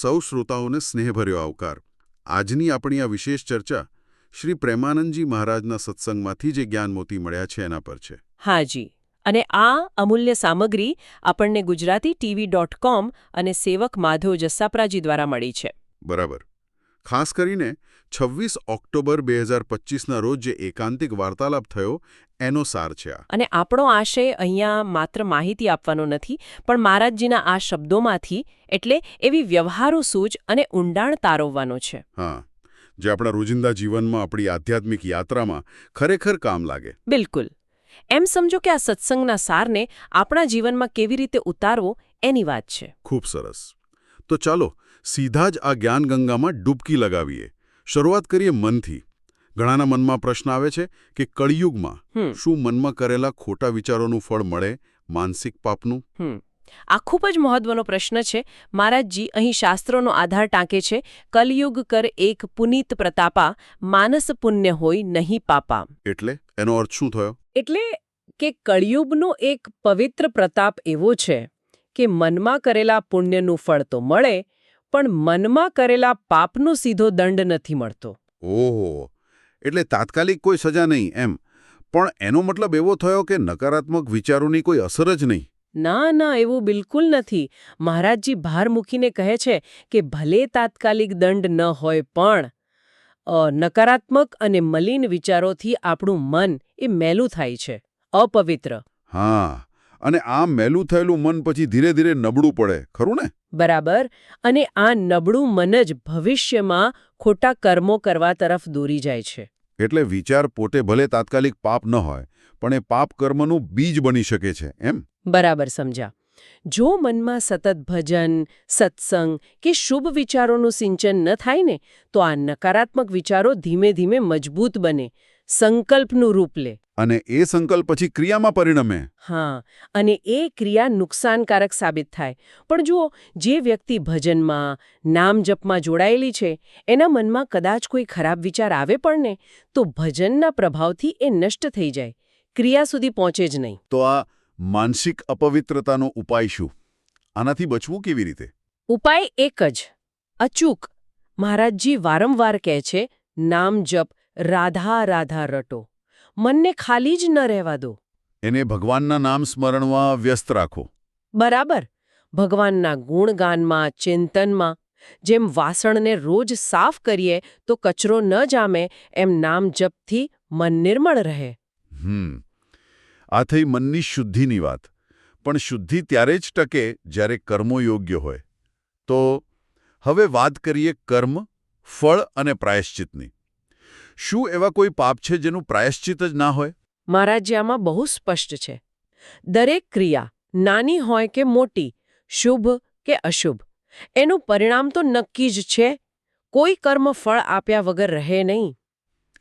સૌ શ્રોતાઓને સ્નેહભર્યો આવકાર. આજની આપણી આ વિશેષ ચર્ચા શ્રી પ્રેમાનંદજી મહારાજના સત્સંગમાંથી જે જ્ઞાનમોતી મળ્યા છે એના પર છે. હાજી અને આ અમૂલ્ય સામગ્રી આપણને ગુજરાતી ટીવી ડોટ કોમ અને સેવક માધવ જસ્સાપરાજી દ્વારા મળી છે. બરાબર. ખાસ કરીને છવ્વીસ ઓક્ટોબર બે હજાર પચીસના રોજ જે એકાંતિક વાર્તાલાપ થયો એનો સાર છે અને આપણો આશય અહીંયા માત્ર માહિતી આપવાનો નથી પણ મહારાજજીના આ શબ્દોમાંથી એટલે એવી વ્યવહારુ સૂઝ અને ઊંડાણ તારવવાનો છે. હા જે આપણા રોજિંદા જીવનમાં આપણી આધ્યાત્મિક યાત્રામાં ખરેખર કામ લાગે. બિલકુલ. એમ સમજો કે આ સત્સંગના સારને આપણા જીવનમાં કેવી રીતે ઉતારવો એની વાત છે. ખૂબ સરસ. તો ચાલો સીધા જ આ જ્ઞાનગંગામાં ડૂબકી લગાવીએ. શરૂઆત કરીએ મનથી. ઘણાના મનમાં પ્રશ્ન આવે છે કે કળિયુગમાં શું મનમાં કરેલા ખોટા વિચારોનું ફળ મળે માનસિક પાપનું? આ ખૂબ જ મહત્વનો પ્રશ્ન છે. મહારાજજી અહીં શાસ્ત્રોનો આધાર ટાંકે છે કલયુગ કર એક પુનીત પ્રતાપા માનસ પુણ્ય હોય નહીં પાપા. એટલે એનો અર્થ શું થયો? એટલે કે કળિયુગનો એક પવિત્ર પ્રતાપ એવો છે કે મનમાં કરેલા પુણ્યનું ફળ તો મળે પણ મનમાં કરેલા પાપનો સીધો દંડ નથી મળતો. ઓહો. એટલે તાત્કાલિક કોઈ સજા નહીં એમ. પણ એનો મતલબ એવો થયો કે નકારાત્મક વિચારોની કોઈ અસર જ નહીં. ના ના એવું બિલકુલ નથી. મહારાજજી ભાર મૂકીને કહે છે કે ભલે તાત્કાલિક દંડ ન હોય પણ નકારાત્મક અને મલિન વિચારોથી આપણું મન એ મેલું થાય છે. અપવિત્ર. હા અને આ મેલું થયેલું મન પછી ધીરે ધીરે નબળું પડે ખરું ને? બરાબર. અને આ નબળું મન જ ભવિષ્યમાં ખોટા કર્મો કરવા તરફ દોરી જાય છે. એટલે વિચાર પોતે ભલે તાત્કાલિક પાપ ન હોય, પણ એ પાપ કર્મનું બીજ બની શકે છે, એમ? બરાબર સમજ્યા. જો મનમાં સતત ભજન, સત્સંગ કે શુભ વિચારોનું સિંચન ન થાય ને, તો આ નકારાત્મક વિચારો ધીમે ધીમે મજબૂત બને. સંકલ્પનું રૂપ લે. અને એ સંકલ્પ પછી ક્રિયામાં પરિણમે. હા અને એ ક્રિયા નુકસાનકારક સાબિત થાય. પણ જુઓ જે વ્યક્તિ ભજનમાં નામ જપમાં જોડાયેલી છે એના મનમાં કદાચ કોઈ ખરાબ વિચાર આવે પણ ને તો ભજનના પ્રભાવથી એ નષ્ટ થઈ જાય. ક્રિયા સુધી પહોંચે જ નહીં. તો આ માનસિક અપવિત્રતાનો ઉપાય શું? આનાથી બચવું કેવી રીતે? ઉપાય એક જ. અચૂક. મહારાજજી વારંવાર કહે છે નામ જપ રાધા રાધા રટો. મનને ખાલી જ ન રહેવા દો. એને ભગવાનના નામ સ્મરણમાં વ્યસ્ત રાખો. બરાબર. ભગવાનના ગુણગાનમાં ચિંતનમાં જેમ વાસણને રોજ સાફ કરીએ તો કચરો ન જામે એમ નામ જપથી મન નિર્મળ રહે. હમ. આ થઈ મનની શુદ્ધિની વાત. પણ શુદ્ધિ ત્યારે જ ટકે જ્યારે કર્મો યોગ્ય હોય. તો હવે વાત કરીએ કર્મ ફળ અને પ્રાયશ્ચિતની. શું એવા કોઈ પાપ છે જેનું પ્રાયશ્ચિત જ ના હોય? મહારાજજી આમાં બહુ સ્પષ્ટ છે. દરેક ક્રિયા નાની હોય કે મોટી શુભ કે અશુભ એનું પરિણામ તો નક્કી જ છે. કોઈ કર્મ ફળ આપ્યા વગર રહે નહીં.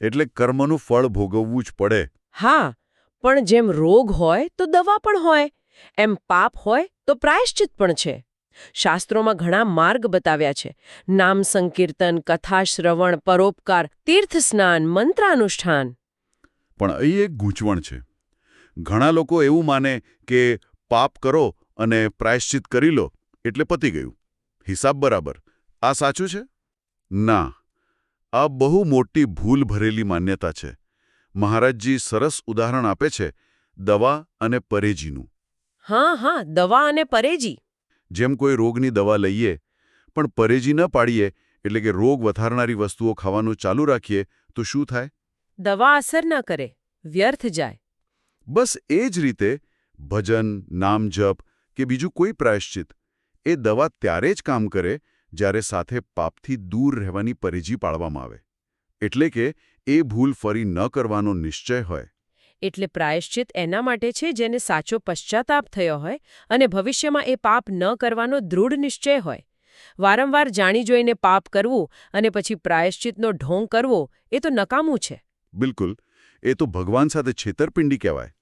એટલે કર્મનું ફળ ભોગવવું જ પડે. હા પણ જેમ રોગ હોય તો દવા પણ હોય એમ પાપ હોય તો પ્રાયશ્ચિત પણ છે. શાસ્ત્રોમાં ઘણા માર્ગ બતાવ્યા છે. નામ સંકીર્તન કથા શ્રવણ પરોપકાર તીર્થ સ્નાન મંત્રાનુષ્ઠાન. પણ અહીં એક ગૂંચવણ છે. ઘણા લોકો એવું માને કે પાપ કરો અને પ્રાયશ્ચિત કરી લો એટલે પતી ગયું. હિસાબ બરાબર. આ સાચું છે? ના. આ બહુ મોટી ભૂલ ભરેલી માન્યતા છે. મહારાજજી સરસ ઉદાહરણ આપે છે દવા અને પરેજીનું. હા હા દવા અને પરેજી. જેમ કોઈ રોગની દવા લઈએ પણ પરેજી ન પાડીએ એટલે કે રોગ વધારનારી વસ્તુઓ ખાવાનું ચાલુ રાખીએ તો શું થાય? દવા અસર ન કરે વ્યર્થ જાય. બસ એ જ રીતે ભજન નામ જપ કે બીજું કોઈ પ્રાયશ્ચિત એ દવા ત્યારે જ કામ કરે જ્યારે સાથે પાપથી દૂર રહેવાની પરેજી પાળવામાં આવે. એટલે કે એ ભૂલ ફરી ન કરવાનો નિશ્ચય હોય. એટલે પ્રાયશ્ચિત એના માટે છે જેને સાચો પશ્ચાતાપ થયો હોય અને ભવિષ્યમાં એ પાપ ન કરવાનો દૃઢ નિશ્ચય હોય. વારંવાર જાણી જોઈને પાપ કરવું અને પછી પ્રાયશ્ચિતનો ઢોંગ કરવો એ તો નકામું છે. બિલકુલ. એ તો ભગવાન સાથે છેતરપિંડી કહેવાય.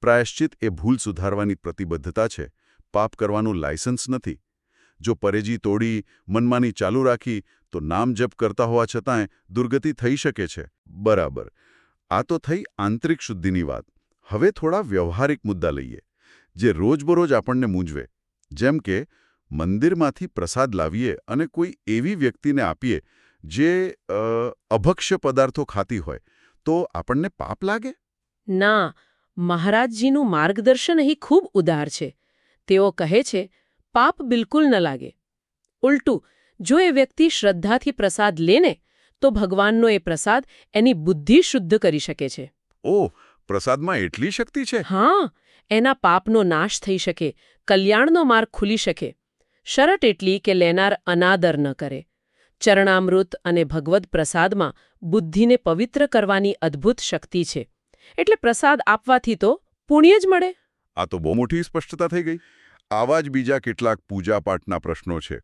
પ્રાયશ્ચિત એ ભૂલ સુધારવાની પ્રતિબદ્ધતા છે. પાપ કરવાનું લાયસન્સ નથી. જો પરેજી તોડી, મનમાની ચાલુ રાખી, તો નામ જપ કરતા હોવા છતાંય દુર્ગતિ થઈ શકે છે. બરાબર. આ તો થઈ આંતરિક શુદ્ધિની વાત. હવે થોડા વ્યવહારિક મુદ્દા લઈએ, જે રોજબરોજ આપણને મૂંઝવે. જેમ કે, મંદિરમાંથી પ્રસાદ લાવીએ અને કોઈ એવી વ્યક્તિને આપીએ જે અભક્ષ્ય પદાર્થો ખાતી હોય, તો આપણને પાપ લાગે? ના, મહારાજજીનું માર્ગદર્શન અહીં ખૂબ ઉદાર છે. તેઓ કહે છે, પાપ બિલકુલ ન લાગે. ઉલટું, જો એ વ્યક્તિ શ્રદ્ધાથી પ્રસાદ લેને તો ભગવાનનો એ પ્રસાદ એની બુદ્ધિ શુદ્ધ કરી શકે છે. ઓહ પ્રસાદમાં એટલી શક્તિ છે? હા એના પાપનો નાશ થઈ શકે કલ્યાણનો માર્ગ ખુલી શકે. શરત એટલી કે લેનાર અનાદર ન કરે. ચરણામૃત અને ભગવદ પ્રસાદમાં બુદ્ધિને પવિત્ર કરવાની અદ્ભુત શક્તિ છે. એટલે પ્રસાદ આપવાથી તો પુણ્ય જ મળે. આ તો બહુ મોટી સ્પષ્ટતા થઈ ગઈ. આવા જ બીજા કેટલાક પૂજાપાઠના પ્રશ્નો છે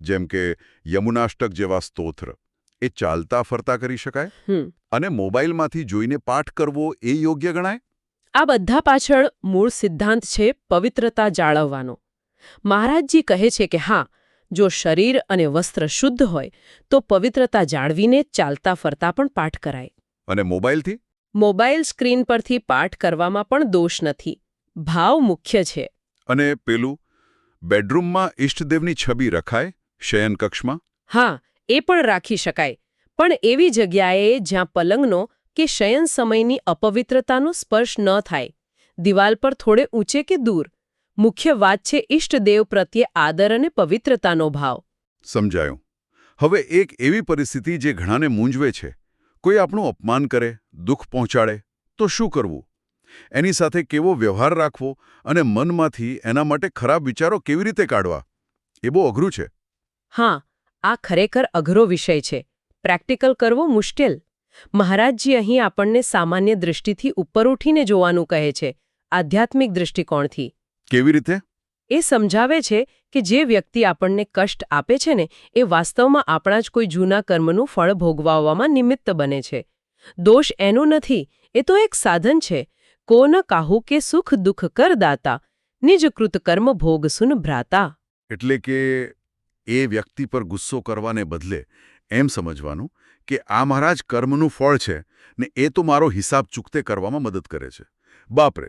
જેમ કે યમુનાષ્ટક જેવા સ્તોત્ર. એ ચાલતા ફરતા કરી શકાય? અને મોબાઈલમાંથી જોઈને પાઠ કરવો એ યોગ્ય ગણાય? આ બધા પાછળ મૂળ સિદ્ધાંત છે પવિત્રતા જાળવવાનો. મહારાજજી કહે છે કે હા જો શરીર અને વસ્ત્ર શુદ્ધ હોય તો પવિત્રતા જાળવીને ચાલતા ફરતા પણ પાઠ કરાય. અને મોબાઈલથી? મોબાઈલ સ્ક્રીન પરથી પાઠ કરવામાં પણ દોષ નથી. ભાવ મુખ્ય છે. અને પેલું બેડરૂમમાં ઇષ્ટદેવની છબી રખાય શયનકક્ષમાં? હા એ પણ રાખી શકાય. પણ એવી જગ્યાએ જ્યાં પલંગનો કે શયન સમયની અપવિત્રતાનો સ્પર્શ ન થાય. દિવાલ પર થોડે ઊંચે કે દૂર. મુખ્ય વાત છે ઇષ્ટદેવ પ્રત્યે આદર અને પવિત્રતાનો ભાવ. સમજાયું. હવે એક એવી પરિસ્થિતિ જે ઘણાને મૂંઝવે છે. કોઈ આપણું અપમાન કરે દુઃખ પહોંચાડે તો શું કરવું? એની સાથે કેવો વ્યવહાર રાખવો અને મનમાંથી એના માટે ખરાબ વિચારો કેવી રીતે કાઢવા? એ બહુ અઘરું છે. હા આ ખરેખર અઘરો વિષય છે. પ્રેક્ટિકલ કરવો મુશ્કેલ. મહારાજજી અહીં આપણને સામાન્ય દૃષ્ટિથી ઉપર ઉઠીને જોવાનું કહે છે આધ્યાત્મિક દૃષ્ટિકોણથી. કેવી રીતે? એ સમજાવે છે કે જે વ્યક્તિ આપણને કષ્ટ આપે છે ને એ વાસ્તવમાં આપણા જ કોઈ જૂના કર્મનું ફળ ભોગવવામાં નિમિત્ત બને છે. દોષ એનો નથી એ તો એક સાધન છે. કો ન કાહુ કે સુખ દુઃખ કરદાતા નિજ કૃત કર્મ ભોગ સુન ભ્રાતા. એટલે કે એ વ્યક્તિ પર ગુસ્સો કરવાને બદલે એમ સમજવાનું કે આ મહારાજ કર્મનું ફળ છે ને એ તો મારો હિસાબ ચૂકતે કરવામાં મદદ કરે છે. બાપરે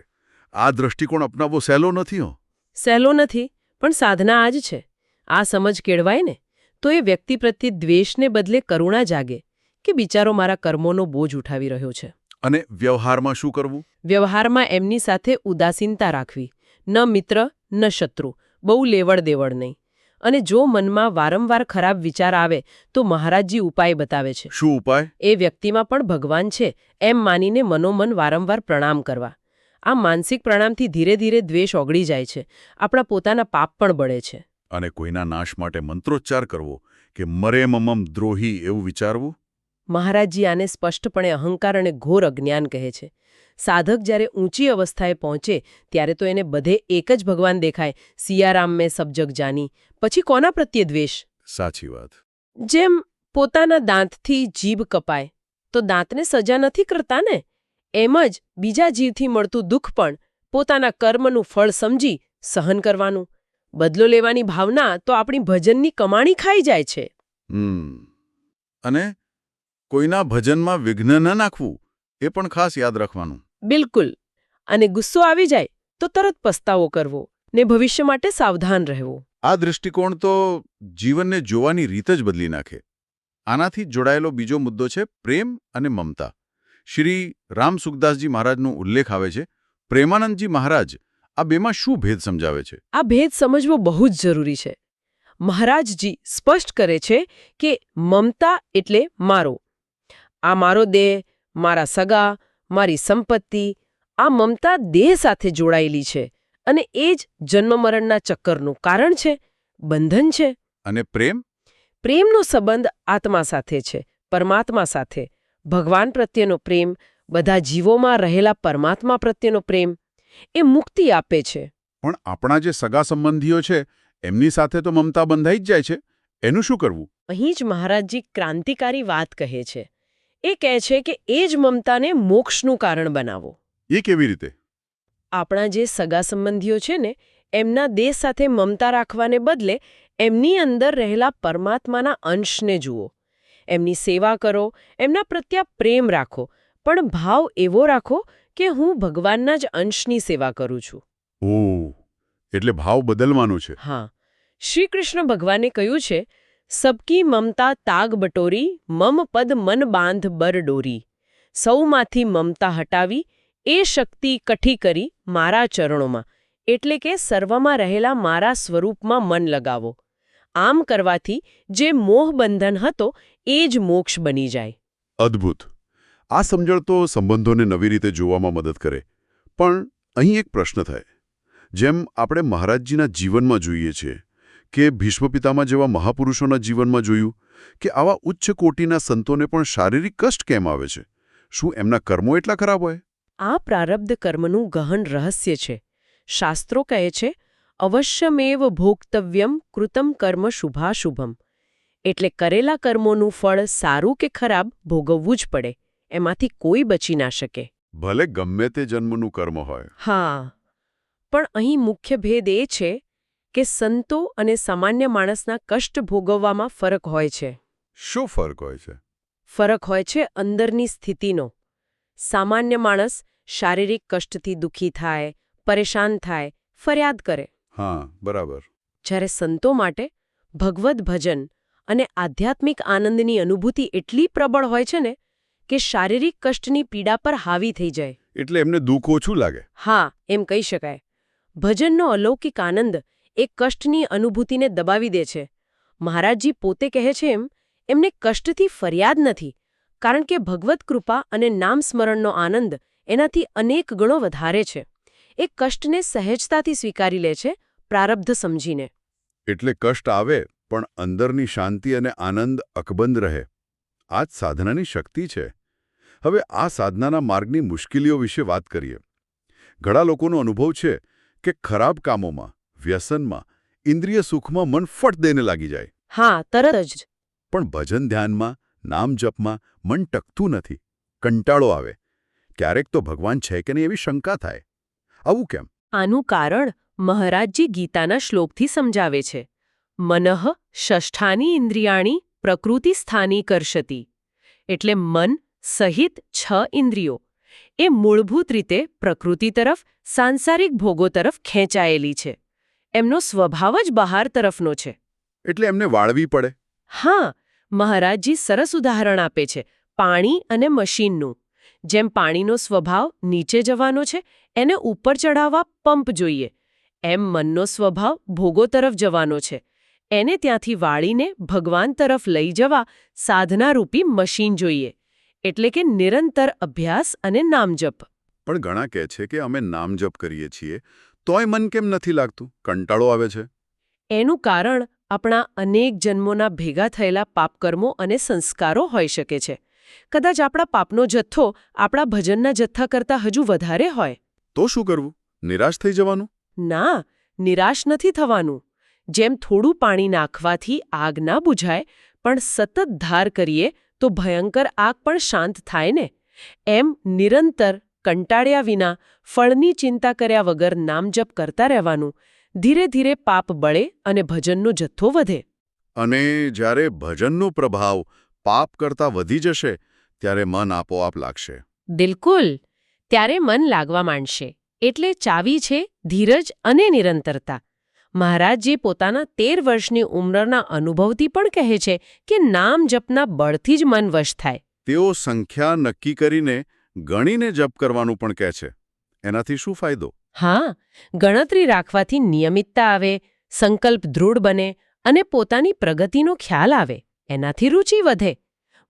આ દ્રષ્ટિકોણ અપનાવવો સહેલો નથી હો? સહેલો નથી પણ સાધના આ જ છે. આ સમજ કેળવાય ને તો એ વ્યક્તિ પ્રત્યે દ્વેષને બદલે કરુણા જાગે કે બિચારો મારા કર્મોનો બોજ ઉઠાવી રહ્યો છે. અને વ્યવહારમાં શું કરવું? વ્યવહારમાં એમની સાથે ઉદાસીનતા રાખવી. ન મિત્ર ન શત્રુ બહુ લેવડ દેવડ નહીં. અને જો મનમાં વારંવાર ખરાબ વિચાર આવે તો મહારાજજી ઉપાય બતાવે છે. શું ઉપાય? એ વ્યક્તિમાં પણ ભગવાન છે એમ માનીને મનોમન વારંવાર પ્રણામ કરવા. આ માનસિક પ્રણામથી ધીરે ધીરે દ્વેષ ઓગળી જાય છે. આપણા પોતાના પાપ પણ બળે છે. અને કોઈના નાશ માટે મંત્રોચ્ચાર કરવો કે મરે મમમ દ્રોહી એવું વિચારવું? મહારાજજી આને સ્પષ્ટપણે અહંકાર અને ઘોર અજ્ઞાન કહે છે. સાધક જ્યારે ઊંચી અવસ્થાએ પહોંચે ત્યારે તો એને બધે એક જ ભગવાન દેખાય સિયારામ મેં સબજગ જાની. પછી કોના પ્રત્યે દ્વેષ? સાચી વાત. જેમ પોતાના દાંતથી જીભ કપાય તો દાંતને સજા નથી કરતા ને? એમ જ બીજા જીવથી મળતું દુઃખ પણ પોતાના કર્મનું ફળ સમજી સહન કરવાનું. બદલો લેવાની ભાવના તો આપણી ભજનની કમાણી ખાઈ જાય છે. અને કોઈના ભજનમાં વિઘ્ન ન નાખવું એ પણ ખાસ યાદ રાખવાનું. બિલકુલ. અને ગુસ્સો આવી જાય તો તરત પસ્તાવો કરવો ને ભવિષ્ય માટે સાવધાન રહેવું. આ દૃષ્ટિકોણ તો જીવનને જોવાની રીત જ બદલી નાખે. આનાથી જોડાયેલો બીજો મુદ્દો છે પ્રેમ અને મમતા. શ્રી રામ સુખદાસજી મહારાજનો ઉલ્લેખ આવે છે પ્રેમાનંદજી મહારાજ આ બેમાં શું ભેદ સમજાવે છે? આ ભેદ સમજવો બહુ જ જરૂરી છે. મહારાજજી સ્પષ્ટ કરે છે કે મમતા એટલે મારો. આ મારો દેહ મારા સગા મારી સંપત્તિ આ મમતા દેહ સાથે જોડાયેલી છે અને એ જ જન્મમરણના ચક્કરનું કારણ છે બંધન છે. અને પ્રેમ? પ્રેમનો સંબંધ આત્મા સાથે છે પરમાત્મા સાથે. ભગવાન પ્રત્યેનો પ્રેમ બધા જીવોમાં રહેલા પરમાત્મા પ્રત્યેનો પ્રેમ એ મુક્તિ આપે છે. પણ આપણા જે સગા સંબંધીઓ છે એમની સાથે તો મમતા બંધાઈ જ જાય છે. એનું શું કરવું? અહીં જ મહારાજજી ક્રાંતિકારી વાત કહે છે. એ કહે છે કે એ જ મમતાને મોક્ષનું કારણ બનાવો. એ કેવી રીતે? આપણા જે સગા સંબંધીઓ છે ને એમના દેહ સાથે મમતા રાખવાને બદલે એમની અંદર રહેલા પરમાત્માના અંશને જુઓ. એમની સેવા કરો એમના પ્રત્યે પ્રેમ રાખો પણ ભાવ એવો રાખો કે હું ભગવાનના જ અંશની સેવા કરું છું. ઓહ એટલે ભાવ બદલવાનો છે. હા. શ્રી કૃષ્ણ ભગવાને કહ્યું છે સબકી મમતા તાગ બટોરી, મમ પદ મન બાંધ બર ડોરી. સૌમાંથી મમતા હટાવી, એ શક્તિ કઠી કરી મારા ચરણોમાં. એટલે કે સર્વમાં રહેલા મારા સ્વરૂપમાં મન લગાવો. આમ કરવાથી જે મોહબંધન હતો, એ જ મોક્ષ બની જાય. અદ્ભુત. આ સમજણ તો સંબંધોને નવી રીતે જોવામાં મદદ કરે. પણ અહીં એક પ્રશ્ન થાય. જેમ આપણે મહારાજજીના જીવનમાં જોઈએ છીએ કે ભીષ્મ પિતામહ જેવા મહાપુરુષોના જીવનમાં જોયું કે આવા ઉચ્ચ કોટીના સંતોને પણ શારીરિક કષ્ટ કેમ આવે છે? શું એમના કર્મો એટલા ખરાબ હોય? આ પ્રારબ્ધ કર્મનું ગહન રહસ્ય છે. શાસ્ત્રો કહે છે અવશ્યમેવ ભોક્તવ્યમ કૃતમ કર્મ શુભાશુભમ. એટલે કરેલા કર્મોનું ફળ સારું કે ખરાબ ભોગવવું જ પડે. એમાંથી કોઈ બચી ના શકે. ભલે ગમે તે જન્મનું કર્મ હોય. હા. પણ અહીં મુખ્ય ભેદ એ છે કે સંતો અને સામાન્ય માણસના કષ્ટ ભોગવવામાં ફરક હોય છે. શું ફરક હોય છે? ફરક હોય છે અંદરની સ્થિતિનો. સામાન્ય માણસ શારીરિક કષ્ટથી દુઃખી થાય પરેશાન થાય ફરિયાદ કરે. હા બરાબર. જ્યારે સંતો માટે ભગવદ ભજન અને આધ્યાત્મિક આનંદની અનુભૂતિ એટલી પ્રબળ હોય છે ને કે શારીરિક કષ્ટની પીડા પર હાવી થઈ જાય. એટલે એમને દુઃખ ઓછું લાગે? હા એમ કહી શકાય. ભજનનો અલૌકિક આનંદ એ કષ્ટની અનુભૂતિને દબાવી દે છે. મહારાજજી પોતે કહે છે એમ, એમને કષ્ટથી ફરિયાદ નથી, કારણ કે ભગવત કૃપા અને નામ સ્મરણનો આનંદ એનાથી અનેક ગણો વધારે છે. એ કષ્ટને સહેજતાથી સ્વીકારી લે છે, પ્રારબ્ધ સમજીને. એટલે કષ્ટ આવે, પણ અંદરની શાંતિ અને આનંદ અકબંધ રહે. આ જ સાધનાની શક્તિ છે. હવે આ સાધનાના માર્ગની મુશ્કેલીઓ વિશે વાત કરીએ. ઘણા લોકોનો અનુભવ છે કે ખરાબ કામોમાં વ્યસનમાં ઇન્દ્રિય સુખમાં મન ફટ દેને લાગી જાય. હા તરત જ. પણ ભજન ધ્યાનમાં નામ જપમાં મન ટકતું નથી. કંટાળો આવે. ક્યારેક તો ભગવાન છે કે નહીં એવી શંકા થાય. આવું કેમ? આનું કારણ મહારાજજી ગીતાના શ્લોકથી સમજાવે છે. મનઃ ષષ્ઠાની ઇન્દ્રિયાણી પ્રકૃતિ સ્થાની કરશતી એટલે મન સહિત છ ઇન્દ્રિયો. એ મૂળભૂત રીતે પ્રકૃતિ તરફ સાંસારિક ભોગો તરફ ખેંચાયેલી છે. એમનો સ્વભાવ જ બહાર તરફનો છે. એટલે એમને વાળવી પડે? હા મહારાજજી સરસ ઉદાહરણ આપે છે પાણી અને મશીનનું. જેમ પાણીનો સ્વભાવ નીચે જવાનો છે એને ઉપર ચડાવવા પંપ જોઈએ. એમ મનનો સ્વભાવ ભોગો તરફ જવાનો છે. એને ત્યાંથી વાળીને ભગવાન તરફ લઈ જવા સાધનારૂપી મશીન જોઈએ. એટલે કે નિરંતર અભ્યાસ અને નામજપ. પણ ઘણા કહે છે કે અમે નામજપ કરીએ છીએ. તોય મન કેમ નથી લાગતું? કંટાળો આવે છે. એનું કારણ આપણા અનેક જન્મોના ભેગા થયેલા પાપકર્મો અને સંસ્કારો હોઈ શકે છે. કદાચ આપણા પાપનો જથ્થો આપણા ભજનના જથ્થા કરતાં હજુ વધારે હોય. તો શું કરવું? નિરાશ થઈ જવાનું? ના નિરાશ નથી થવાનું. જેમ થોડું પાણી નાખવાથી આગ ના બુઝાય પણ સતત ધાર કરીએ તો ભયંકર આગ પણ શાંત થાય ને. એમ નિરંતર કંટાળ્યા વિના ફળની ચિંતા કર્યા વગર નામજપ કરતા રહેવાનું. ધીરે ધીરે પાપ બળે અને ભજનનો જથ્થો વધે. અને જ્યારે ભજનનો પ્રભાવ પાપ કરતાં વધી જશે ત્યારે મન આપોઆપ લાગશે. બિલકુલ. ત્યારે મન લાગવા માંડશે. એટલે ચાવી છે ધીરજ અને નિરંતરતા. મહારાજજી પોતાના તેર વર્ષની ઉંમરના અનુભવથી પણ કહે છે કે નામ જપના બળથી જ મન વશ થાય. તેઓ સંખ્યા નક્કી કરીને ગણીને જપ કરવાનું પણ કહે છે. એનાથી શું ફાયદો? હા ગણતરી રાખવાથી નિયમિતતા આવે સંકલ્પ દૃઢ બને અને પોતાની પ્રગતિનો ખ્યાલ આવે. એનાથી રુચિ વધે.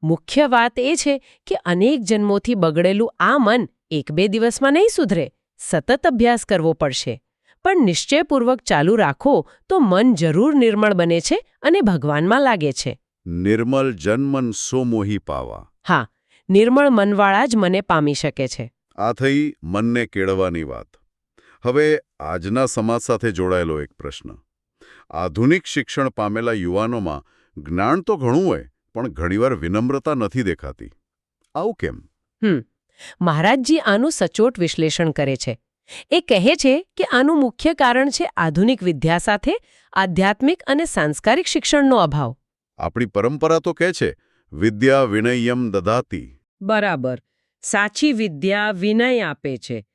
મુખ્ય વાત એ છે કે અનેક જન્મોથી બગડેલું આ મન એક બે દિવસમાં નહીં સુધરે. સતત અભ્યાસ કરવો પડશે. પણ નિશ્ચયપૂર્વક ચાલુ રાખો તો મન જરૂર નિર્મળ બને છે અને ભગવાનમાં લાગે છે. નિર્મલ જન્મન સો મોહી પાવા. હા નિર્મળ મનવાળા જ મને પામી શકે છે. આ થઈ મનને કેળવાની વાત. હવે આજના સમાજ સાથે જોડાયેલો એક પ્રશ્ન. આધુનિક શિક્ષણ પામેલા યુવાનોમાં જ્ઞાન તો ઘણું હોય પણ ઘણીવાર વિનમ્રતા નથી દેખાતી. આવું કેમ? હમ. મહારાજજી આનું સચોટ વિશ્લેષણ કરે છે. એ કહે છે કે આનું મુખ્ય કારણ છે આધુનિક વિદ્યા સાથે આધ્યાત્મિક અને સાંસ્કારિક શિક્ષણનો અભાવ. આપણી પરંપરા તો કહે છે વિદ્યા વિનયમ દદાતી બરાબર સાચી વિદ્યા વિનય આપે છે.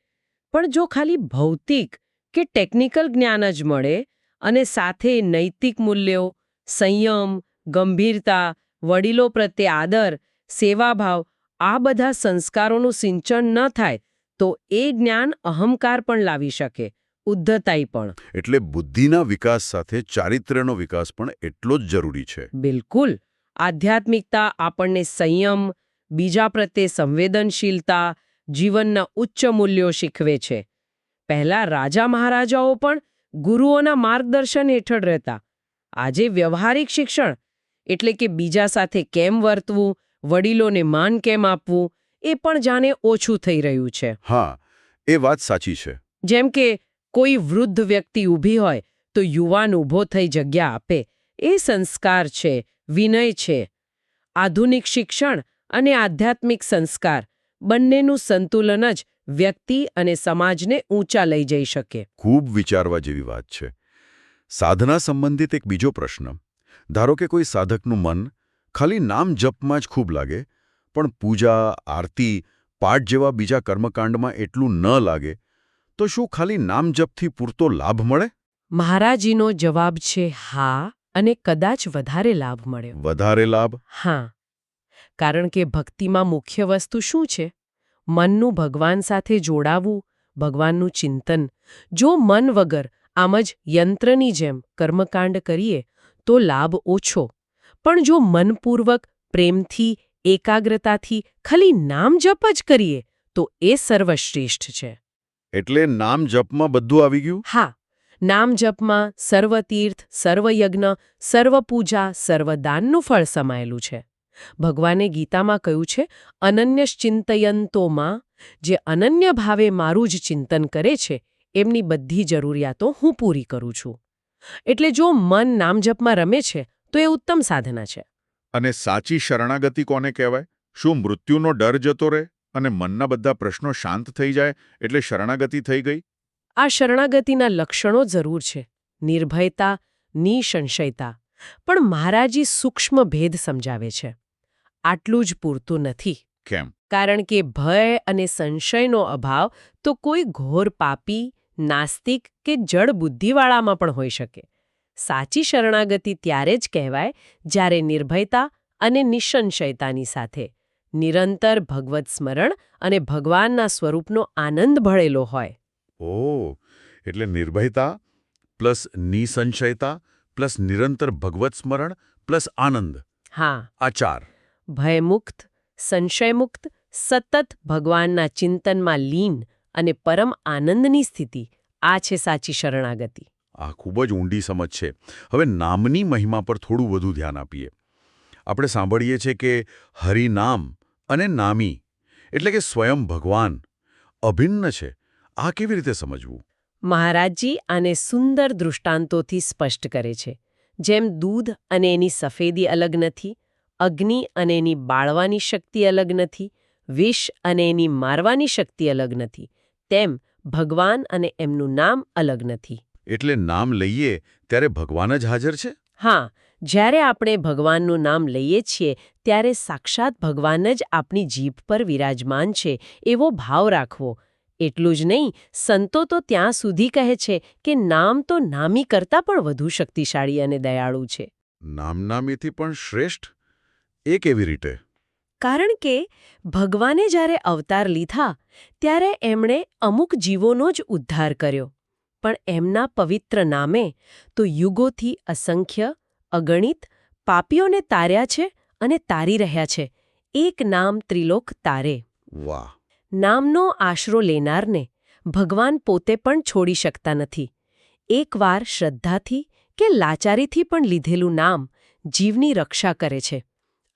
પણ જો ખાલી ભૌતિક કે ટેકનિકલ જ્ઞાન જ મળે અને સાથે નૈતિક મૂલ્યો સંયમ ગંભીરતા વડીલો પ્રત્યે આદર સેવાભાવ આ બધા સંસ્કારોનું સિંચન ન થાય તો એ જ્ઞાન અહંકાર પણ લાવી શકે ઉદ્ધતાઈ પણ. એટલે બુદ્ધિના વિકાસ સાથે ચારિત્ર્યનો વિકાસ પણ એટલો જ જરૂરી છે. બિલકુલ. આધ્યાત્મિકતા આપણને સંયમ બીજા પ્રત્યે સંવેદનશીલતા જીવનના ઉચ્ચ મૂલ્યો શીખવે છે. પહેલા રાજા મહારાજાઓ પણ ગુરુઓના માર્ગદર્શન હેઠળ રહેતા. આજે વ્યવહારિક શિક્ષણ એટલે કે બીજા સાથે કેમ વર્તવું વડીલોને માન કેમ આપવું એ પણ જાણે ઓછું થઈ રહ્યું છે. હા એ વાત સાચી છે. જેમ કે કોઈ વૃદ્ધ વ્યક્તિ ઊભી હોય તો યુવાન ઊભો થઈ જગ્યા આપે. એ સંસ્કાર છે વિનય છે. આધુનિક શિક્ષણ અને આધ્યાત્મિક સંસ્કાર બંનેનું સંતુલન જ વ્યક્તિ અને સમાજને ઊંચા લઈ જઈ શકે. ખૂબ વિચારવા જેવી વાત છે. સાધના સંબંધિત એક બીજો પ્રશ્ન. ધારો કે કોઈ સાધકનું મન ખાલી નામ જપમાં જ ખૂબ લાગે પણ પૂજા આરતી પાઠ જેવા બીજા કર્મકાંડમાં એટલું ન લાગે તો શું ખાલી નામ જપથી પૂરતો લાભ મળે? મહારાજીનો જવાબ છે હા અને કદાચ વધારે લાભ મળ્યો. વધારે લાભ? હા. કારણ કે ભક્તિમાં મુખ્ય વસ્તુ શું છે? મનનું ભગવાન સાથે જોડાવું ભગવાનનું ચિંતન. જો મન વગર આમ જ યંત્રની જેમ કર્મકાંડ કરીએ તો લાભ ઓછો. પણ જો મનપૂર્વક પ્રેમથી એકાગ્રતાથી ખાલી નામ જપ જ કરીએ તો એ સર્વશ્રેષ્ઠ છે. એટલે નામ જપમાં બધું આવી ગયું? હા. નામ જપમાં સર્વતીર્થ સર્વયજ્ઞ સર્વપૂજા સર્વદાનનું ફળ સમાયેલું છે. ભગવાને ગીતામાં કહ્યું છે અનન્યશ્ચિંતયંતોમાં જે અનન્ય ભાવે મારું જ ચિંતન કરે છે એમની બધી જરૂરિયાતો હું પૂરી કરું છું. એટલે જો મન નામજપમાં રમે છે તો એ ઉત્તમ સાધના છે. અને સાચી શરણાગતિ કોને કહેવાય? શું મૃત્યુનો ડર જતો રહે અને મનના બધા પ્રશ્નો શાંત થઈ જાય એટલે શરણાગતિ થઈ ગઈ? આ શરણાગતિના લક્ષણો જરૂર છે. નિર્ભયતા નિસંશયતા. પણ મહારાજી સૂક્ષ્મ ભેદ સમજાવે છે. આટલું જ પૂરતું નથી. કેમ? કારણ કે ભય અને સંશયનો અભાવ તો કોઈ ઘોર પાપી નાસ્તિક કે જળ બુદ્ધિવાળામાં પણ હોઈ શકે. સાચી શરણાગતિ ત્યારે જ કહેવાય જ્યારે નિર્ભયતા અને નિસંશયતાની સાથે. નિરંતર ભગવત સ્મરણ અને ભગવાનના સ્વરૂપનો આનંદ ભળેલો હોય. ઓ એટલે નિર્ભયતા પ્લસ નિસંશયતા પ્લસ નિરંતર ભગવત સ્મરણ પ્લસ આનંદ. હા. આ ચાર. ભયમુક્ત સંશયમુક્ત સતત ભગવાનના ચિંતનમાં લીન અને પરમ આનંદની સ્થિતિ આ છે સાચી શરણાગતિ. આ ખૂબ જ ઊંડી સમજ છે. હવે નામની મહિમા પર થોડું વધુ ધ્યાન આપીએ. આપણે સાંભળીએ છીએ કે હરિનામ અને નામી એટલે કે સ્વયં ભગવાન અભિન્ન છે. આ કેવી રીતે સમજવું? મહારાજજી આને સુંદર દૃષ્ટાંતોથી સ્પષ્ટ કરે છે. જેમ દૂધ અને એની સફેદી અલગ નથી અગ્નિ અને એની બાળવાની શક્તિ અલગ નથી વિષ અને એની મારવાની શક્તિ અલગ નથી તેમ ભગવાન અને એમનું નામ અલગ નથી. એટલે નામ લઈએ ત્યારે ભગવાન જ હાજર છે? હા જ્યારે આપણે ભગવાનનું નામ લઈએ છીએ ત્યારે સાક્ષાત ભગવાન જ આપણી જીભ પર વિરાજમાન છે એવો ભાવ રાખવો. એટલું જ નહીં સંતો તો ત્યાં સુધી કહે છે કે નામ તો નામી કરતાં પણ વધુ શક્તિશાળી અને દયાળુ છે. નામનામીથી પણ શ્રેષ્ઠ? એ કેવી રીતે? કારણ કે ભગવાને જ્યારે અવતાર લીધા ત્યારે એમણે અમુક જીવોનો જ ઉદ્ધાર કર્યો. પણ એમના પવિત્ર નામે તો યુગોથી અસંખ્ય અગણિત પાપીઓને તાર્યા છે અને તારી રહ્યા છે. એક નામ ત્રિલોક તારે. વાહ. નામનો આશરો લેનારને ભગવાન પોતે પણ છોડી શકતા નથી. એકવાર શ્રદ્ધાથી કે લાચારીથી પણ લીધેલું નામ જીવની રક્ષા કરે છે.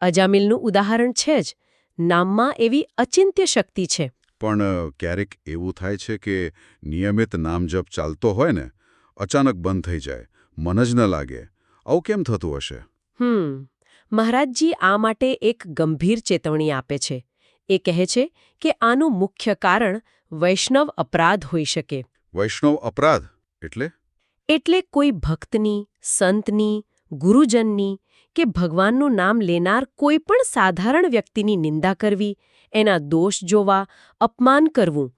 અજામિલનું ઉદાહરણ છે જ નામમાં એવી અચિંત્ય શક્તિ છે. પણ ક્યારેક એવું થાય છે કે નિયમિત નામ જપ ચાલતો હોય ને અચાનક બંધ થઈ જાય મન જ ન લાગે. આવું કેમ થતું હશે? હમ મહારાજજી આ માટે એક ગંભીર ચેતવણી આપે છે. એ કહે છે કે આનું મુખ્ય કારણ વૈષ્ણવ અપરાધ હોઈ શકે. વૈષ્ણવ અપરાધ? એટલે? એટલે કોઈ ભક્તની સંતની ગુરુજનની કે ભગવાનનું નામ લેનાર કોઈ પણ સાધારણ વ્યક્તિની નિંદા કરવી એના દોષ જોવા અપમાન કરવું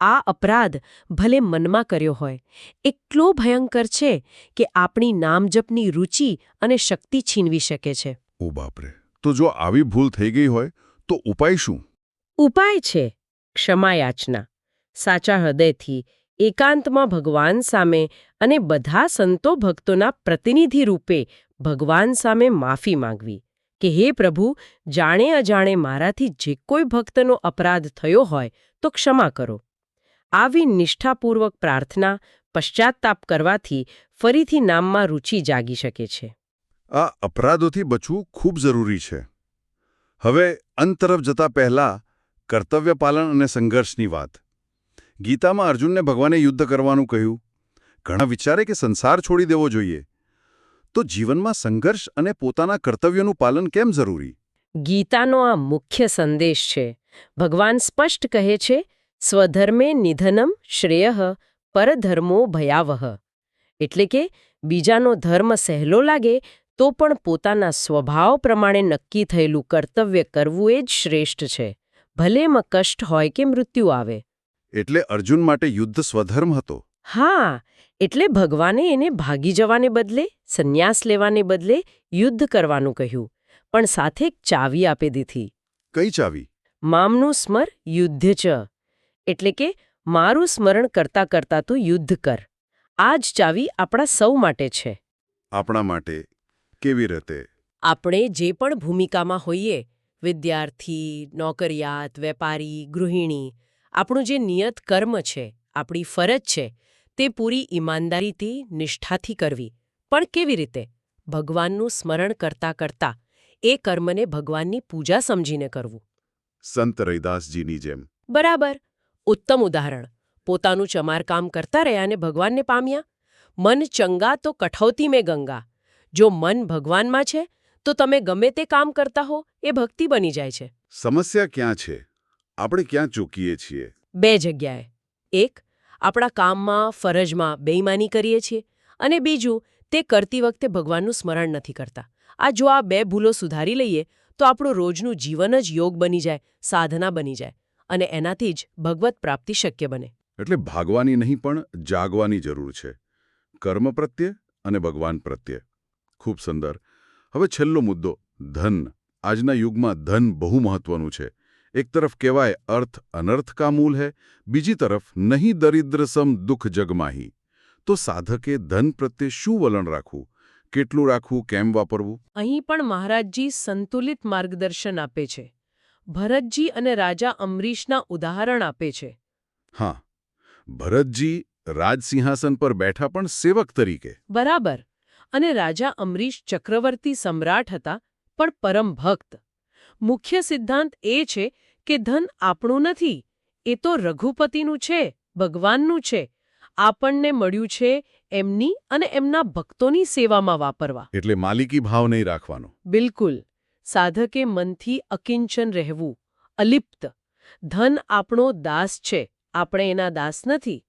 આ અપરાધ ભલે મનમાં કર્યો હોય એટલો ભયંકર છે કે આપણી નામજપની રુચિ અને શક્તિ છીનવી શકે છે. ઓ બાપરે તો જો આવી ભૂલ થઈ ગઈ હોય તો ઉપાય શું? ઉપાય છે ક્ષમાયાચના. સાચા હૃદયથી એકાંતમાં ભગવાન સામે અને બધા સંતો ભક્તોના પ્રતિનિધિ રૂપે ભગવાન સામે માફી માંગવી કે, હે પ્રભુ, જાણે અજાણે મારાથી જે કોઈ ભક્તનો અપરાધ થયો હોય તો ક્ષમા કરો. આવી નિષ્ઠાપૂર્વક પ્રાર્થના પશ્ચાત્તાપ કરવાથી ફરીથી નામમાં રુચિ જાગી શકે છે. આ અપરાધોથી બચવું ખૂબ જરૂરી છે. હવે અંત તરફ જતા પહેલા કર્તવ્ય પાલન અને સંઘર્ષની વાત. ગીતામાં અર્જુનને ભગવાને યુદ્ધ કરવાનું કહ્યું. ઘણા વિચારે કે સંસાર છોડી દેવો જોઈએ. તો જીવનમાં સંઘર્ષ અને પોતાના કર્તવ્યોનું પાલન કેમ જરૂરી? ગીતાનો આ મુખ્ય સંદેશ છે. ભગવાન સ્પષ્ટ કહે છે સ્વધર્મે નિધનમ શ્રેય પરધર્મો ભયાવહ એટલે કે બીજાનો ધર્મ સહેલો લાગે તો પણ પોતાના સ્વભાવ પ્રમાણે નક્કી થયેલું કર્તવ્ય કરવું એ જ શ્રેષ્ઠ છે. ભલે એમાં કષ્ટ હોય કે મૃત્યુ આવે. એટલે અર્જુન માટે યુદ્ધ સ્વધર્મ હતો. હા એટલે ભગવાને એને ભાગી જવાને બદલે સંન્યાસ લેવાને બદલે યુદ્ધ કરવાનું કહ્યું પણ સાથે એક ચાવી આપી દીધી. કઈ ચાવી? મામનું સ્મર યુદ્ધ ચ એટલે કે મારું સ્મરણ કરતા કરતા તું યુદ્ધ કર. આ જ ચાવી આપણા સૌ માટે છે. આપણા માટે કેવી રીતે? આપણે જે પણ ભૂમિકામાં હોઈએ વિદ્યાર્થી નોકરિયાત વેપારી ગૃહિણી આપણું જે નિયત કર્મ છે આપણી ફરજ છે તે પૂરી ઈમાનદારીથી નિષ્ઠાથી કરવી. પણ કેવી રીતે? ભગવાનનું સ્મરણ કરતા કરતા એ કર્મને ભગવાનની પૂજા સમજીને કરવું. સંત રૈદાસજીની જેમ. બરાબર. ઉત્તમ ઉદાહરણ. પોતાનું ચમારકામ કરતા રહ્યા અને ભગવાનને પામ્યા? મન ચંગા તો કઠૌતી મેં ગંગા. જો મન ભગવાનમાં છે તો તમે ગમે તે કામ કરતા હો એ ભક્તિ બની જાય છે. સમસ્યા ક્યાં છે? આપણે ક્યાં ચૂકીએ છીએ? બે જગ્યાએ. એક આપણા કામમાં, ફરજમાં બેઈમાની કરીએ છીએ અને બીજું, તે કરતી વખતે ભગવાનનું સ્મરણ નથી કરતા. આ જો આ બે ભૂલો સુધારી લઈએ, તો આપણું રોજનું જીવન જ યોગ બની જાય, સાધના બની જાય અને એનાથી જ ભગવત પ્રાપ્તિ શક્ય બને. એટલે ભાગવાની નહીં, પણ જાગવાની જરૂર છે. કર્મ પ્રત્યે અને ભગવાન પ્રત્યે. ખૂબ સુંદર. હવે છેલ્લો મુદ્દો, ધન. આજના યુગમાં ધન બહુ મહત્વનું છે. એક તરફ કહેવાય અર્થ અનર્થ કા મૂલ હૈ બીજી તરફ નહીં દરિદ્ર સમ દુઃખ જગમાહી. તો સાધકે ધન પ્રત્યે શું વલણ રાખવું? કેટલું રાખવું? કેમ વાપરવું? અહીં પણ મહારાજજી સંતુલિત માર્ગદર્શન આપે છે. ભરતજી અને રાજા અમરીશના ઉદાહરણ આપે છે. હા. ભરતજી રાજસિંહાસન પર બેઠા પણ સેવક તરીકે. બરાબર. અને રાજા અમરીશ ચક્રવર્તી સમ્રાટ હતા પણ પરમ ભક્ત. મુખ્ય સિદ્ધાંત એ છે કે ધન આપણું નથી એ તો રઘુપતિનું છે ભગવાનનું છે. આપણને મળ્યું છે એમની અને એમના ભક્તોની સેવામાં વાપરવા. એટલે માલિકી ભાવ નહીં રાખવાનો. બિલકુલ. સાધકે મનથી અકિંચન રહેવું. અલિપ્ત. ધન આપણો દાસ છે આપણે એના દાસ નથી.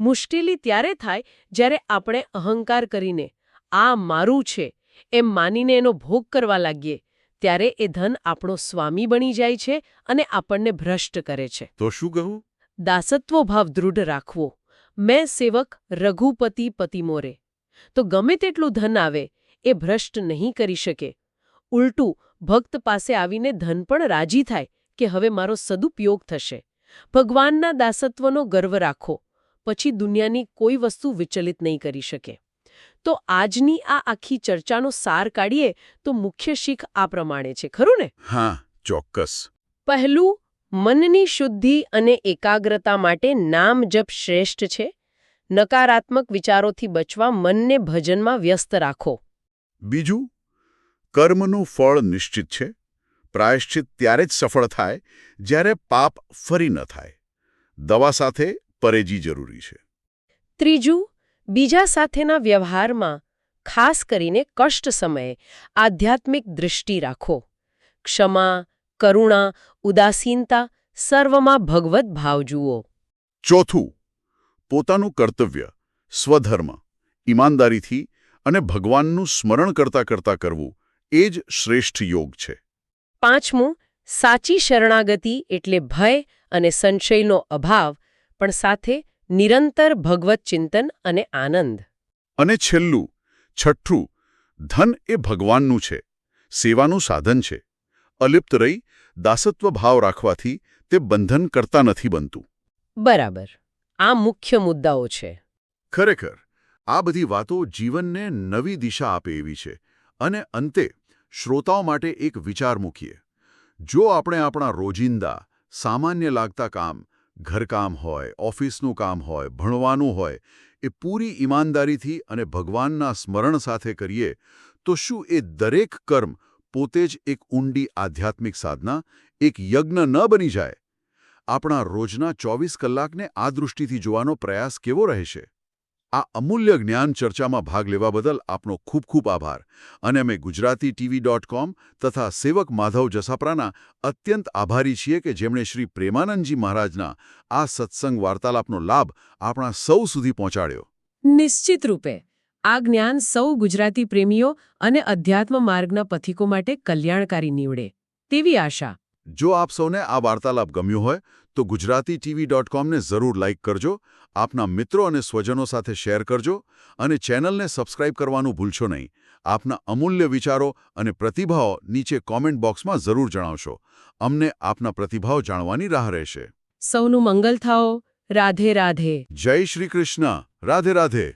મુશ્કેલી ત્યારે થાય જ્યારે આપણે અહંકાર કરીને આ મારું છે એમ માનીને એનો ભોગ કરવા લાગીએ. ત્યારે એ ધન આપણો સ્વામી બની જાય છે અને આપણને ભ્રષ્ટ કરે છે. તો શું કહું? દાસત્વ ભાવ દૃઢ રાખવો. મેં સેવક રઘુપતિ પતિ મોરે. તો ગમે તેટલું ધન આવે એ ભ્રષ્ટ નહીં કરી શકે. ઉલટું ભક્ત પાસે આવીને ધન પણ રાજી થાય કે હવે મારો સદુપયોગ થશે. ભગવાનના દાસત્વનો ગર્વ રાખો પછી દુનિયાની કોઈ વસ્તુ વિચલિત નહીં કરી શકે. તો આજની આ આખી ચર્ચાનો સાર કાઢીએ તો મુખ્ય શીખ આ પ્રમાણે છે ખરું ને? હા ચોક્કસ. પહેલું મનની શુદ્ધિ અને એકાગ્રતા માટે નામ જપ શ્રેષ્ઠ છે. નકારાત્મક વિચારોથી બચવા મનને ભજનમાં વ્યસ્ત રાખો. બીજું કર્મનું ફળ નિશ્ચિત છે. પ્રાયશ્ચિત ત્યારે જ સફળ થાય જ્યારે પાપ ફરી ન થાય. દવા સાથે પરેજી જરૂરી છે. ત્રીજું બીજા સાથેના વ્યવહારમાં ખાસ કરીને કષ્ટ સમયે આધ્યાત્મિક દૃષ્ટિ રાખો. ક્ષમા કરુણા ઉદાસીનતા સર્વમાં ભગવત ભાવ જુઓ. ચોથું પોતાનું કર્તવ્ય સ્વધર્મ ઈમાનદારીથી અને ભગવાનનું સ્મરણ કરતા કરતા કરવું એ જ શ્રેષ્ઠ યોગ છે. પાંચમું સાચી શરણાગતિ એટલે ભય અને સંશયનો અભાવ પણ સાથે નિરંતર ભગવત ચિંતન અને આનંદ. અને છેલ્લું છઠ્ઠું ધન એ ભગવાનનું છે સેવાનું સાધન છે. અલિપ્ત રહી દાસત્વ ભાવ રાખવાથી તે બંધન કરતા નથી બનતું. બરાબર. આ મુખ્ય મુદ્દાઓ છે. ખરેખર આ બધી વાતો જીવનને નવી દિશા આપે એવી છે અને અંતે શ્રોતાઓ માટે એક વિચાર મૂકીએ. જો આપણે આપણા રોજિંદા સામાન્ય લાગતા કામ ઘરકામ હોય, ઓફિસનું કામ હોય, ભણવાનું હોય, એ પૂરી ઈમાનદારીથી અને ભગવાનના સ્મરણ સાથે કરીએ, તો શું એ દરેક કર્મ પોતે જ એક ઊંડી આધ્યાત્મિક સાધના, એક યજ્ઞ ન બની જાય? આપણા રોજના ચોવીસ કલાકને આ દૃષ્ટિથી જોવાનો પ્રયાસ કેવો રહેશે? આ અમૂલ્ય જ્ઞાન ચર્ચામાં ભાગ લેવા બદલ આપનો ખૂબ ખૂબ આભાર. અને અમે ગુજરાતી ટીવી ડોટ કોમ તથા સેવક માધવ જસાપરાના અત્યંત આભારી છીએ કે જેમણે શ્રી પ્રેમાનંદજી મહારાજના આ સત્સંગ વાર્તાલાપનો લાભ આપણા સૌ સુધી પહોંચાડ્યો. નિશ્ચિત રૂપે આ જ્ઞાન સૌ ગુજરાતી પ્રેમીઓ અને અધ્યાત્મ માર્ગના પથિકો માટે કલ્યાણકારી નીવડે તેવી આશા. જો આપ સૌને આ વાર્તાલાપ ગમ્યો હોય તો ગુજરાતી ટીવી ડોટ કોમને જરૂર લાઇક કરજો આપના મિત્રો અને સ્વજનો સાથે શેર કરજો અને ચેનલને સબસ્ક્રાઇબ કરવાનું ભૂલશો નહીં. આપના અમૂલ્ય વિચારો અને પ્રતિભાવો નીચે કોમેન્ટ બોક્સમાં જરૂર જણાવશો. અમને આપના પ્રતિભાવ જાણવાની રાહ રહેશે. સૌનું મંગલ થાઓ. રાધે રાધે. જય શ્રી કૃષ્ણ. રાધે રાધે.